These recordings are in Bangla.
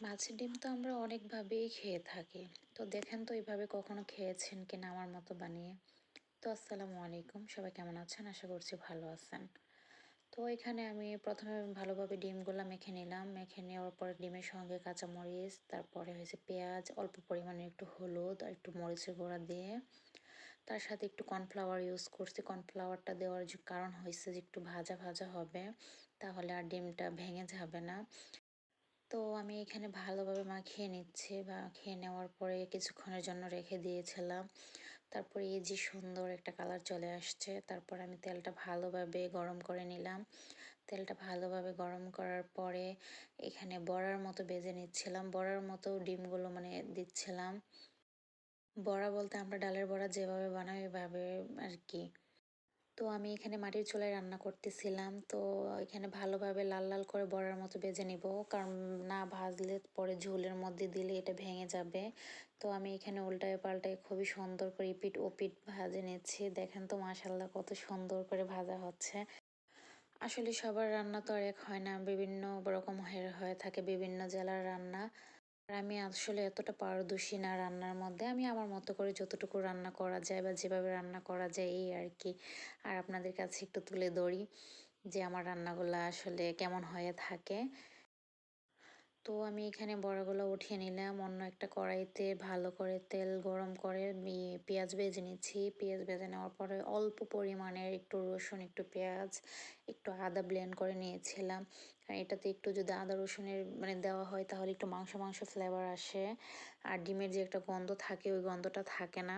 মাছের ডিম তো আমরা অনেকভাবেই খেয়ে থাকি। তো দেখেন তো এইভাবে কখনো খেয়েছেন কিনা আমার মতো বানিয়ে। তো আসসালামু আলাইকুম, সবাই কেমন আছেন? আশা করছি ভালো আছেন। তো এখানে আমি প্রথমে ভালোভাবে ডিমগুলো মেখে নিলাম। মেখে নেওয়ার পরে ডিমের সঙ্গে কাঁচামরিচ, তারপরে হয়েছে পেঁয়াজ, অল্প পরিমাণে একটু হলুদ আর একটু মরিচের গুঁড়া দিয়ে। তার সাথে একটু কর্নফ্লাওয়ার ইউজ করছি। কর্নফ্লাওয়ারটা দেওয়ার যে কারণ হয়েছে যে একটু ভাজা ভাজা হবে, তাহলে আর ডিমটা ভেঙে যাবে না। তো আমি এখানে ভালোভাবে মাখিয়ে নিচ্ছি বা খেয়ে নেওয়ার পরে কিছুক্ষণের জন্য রেখে দিয়েছিলাম। তারপরে এই যে সুন্দর একটা কালার চলে আসছে, তারপর আমি তেলটা ভালোভাবে গরম করে নিলাম। তেলটা ভালোভাবে গরম করার পরে এখানে বড়ার মতো বেজে নিচ্ছিলাম। বড়ার মতো ডিমগুলো মানে দিচ্ছিলাম। বড়া বলতে আমরা ডালের বড়া যেভাবে বানাই ওইভাবে আর কি। তো আমি এখানে মাটির চুলায় রান্না করতেছিলাম। তো এখানে ভালোভাবে লাল লাল করে বড়ার মতো বেজে নিব। কারণ না ভাজলে পরে ঝোলের মধ্যে দিলে এটা ভেঙে যাবে। তো আমি এখানে উল্টায় পাল্টায় খুবই সুন্দর করে পিট ও পিট ভাজে নিচ্ছি। দেখেন তো মাসাল্লাহ কত সুন্দর করে ভাজা হচ্ছে। আসলে সবার রান্না তো আর এক হয় না। বিভিন্ন রকম হয়ে থাকে বিভিন্ন জেলার রান্না। আর আমি আসলে এতটা পারদর্শী না রান্নার মধ্যে। আমি আমার মতো করে যতটুকু রান্না করা যায় বা যেভাবে রান্না করা যায় এই আর কি। আর আপনাদের কাছে একটু তুলে ধরি যে আমার রান্নাগুলো আসলে কেমন হয়ে থাকে। তো আমি এখানে বড়াগুলো উঠিয়ে নিলাম। অন্য একটা কড়াইতে ভালো করে তেল গরম করে পেঁয়াজ ভেজে নিচ্ছি। পেঁয়াজ ভেজে নেওয়ার পরে অল্প পরিমাণের একটু রসুন, একটু পেঁয়াজ, একটু আদা ব্লেন্ড করে নিয়েছিলাম। এটাতে একটু যদি আদা রসুনের মানে দেওয়া হয় তাহলে একটু মাংস মাংস ফ্লেভার আসে। আর ডিমের যে একটা গন্ধ থাকে ওই গন্ধটা থাকে না।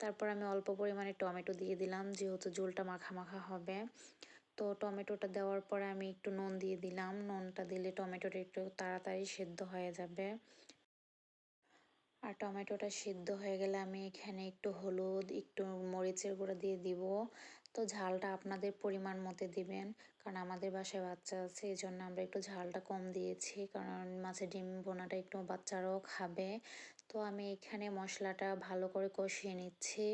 তারপর আমি অল্প পরিমাণে টমেটো দিয়ে দিলাম, যেহেতু ঝোলটা মাখা মাখা হবে। তো টমেটোটা দেওয়ার পরে আমি একটু নুন দিয়ে দিলাম। নুনটা দিলে টমেটোটা একটু তাড়াতাড়ি সেদ্ধ হয়ে যাবে। আর টমেটোটা সিদ্ধ হয়ে গেলে আমি এখানে একটু হলুদ, একটু মরিচের গুঁড়া দিয়ে দিব। তো ঝালটা আপনাদের পরিমাণ মতো দিবেন, কারণ আমাদের বাসায় বাচ্চা আছে, এই জন্য আমরা একটু ঝালটা কম দিয়েছি, কারণ মাছের ডিম বোনাটা একটু বাচ্চারাও খাবে। তো আমি এখানে মশলাটা ভালো করে কষিয়ে নিচ্ছি।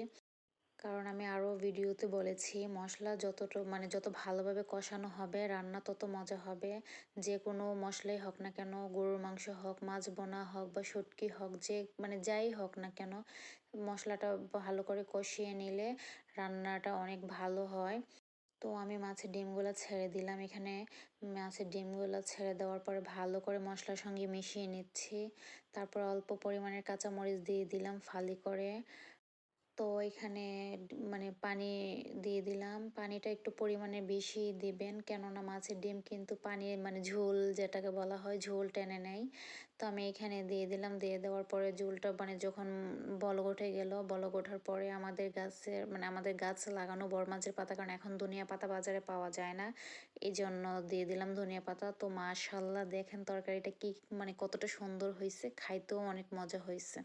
কারণ আমি আরও ভিডিওতে বলেছি, মশলা যতটা মানে যত ভালোভাবে কষানো হবে, রান্না তত মজা হবে। যে কোনো মশলাই হোক না কেন, গরুর মাংস হোক, মাছ বোনা হোক বা শুটকি হোক, যে মানে যাই হোক না কেন, মশলাটা ভালো করে কষিয়ে নিলে রান্নাটা অনেক ভালো হয়। তো আমি মাছের ডিমগুলো ছেড়ে দিলাম এখানে। মাছের ডিমগুলো ছেড়ে দেওয়ার পরে ভালো করে মশলার সঙ্গে মিশিয়ে নিচ্ছি। তারপর অল্প পরিমাণের কাঁচামরিচ দিয়ে দিলাম ফালি করে। তো এখানে মানে পানি দিয়ে দিলাম। পানিটা একটু পরিমাণে বেশি দিবেন, কেননা মাছের ডিম কিন্তু পানি মানে ঝোল যেটাকে বলা হয়, ঝোল টেনে নেয়। তো আমি এখানে দিয়ে দিলাম। দিয়ে দেওয়ার পরে ঝোলটা মানে যখন বলক উঠে গেল, বলক ওঠার পরে আমাদের গাছের মানে আমাদের গাছ লাগানো বড় মাছের পাতা, কারণ এখন ধনিয়া পাতা বাজারে পাওয়া যায় না। এই জন্য দিয়ে দিলাম ধনিয়া পাতা। তো মাশাল্লাহ, দেখেন তরকারিটা কি মানে কতটা সুন্দর হয়েছে খাইতেও অনেক মজা হয়েছে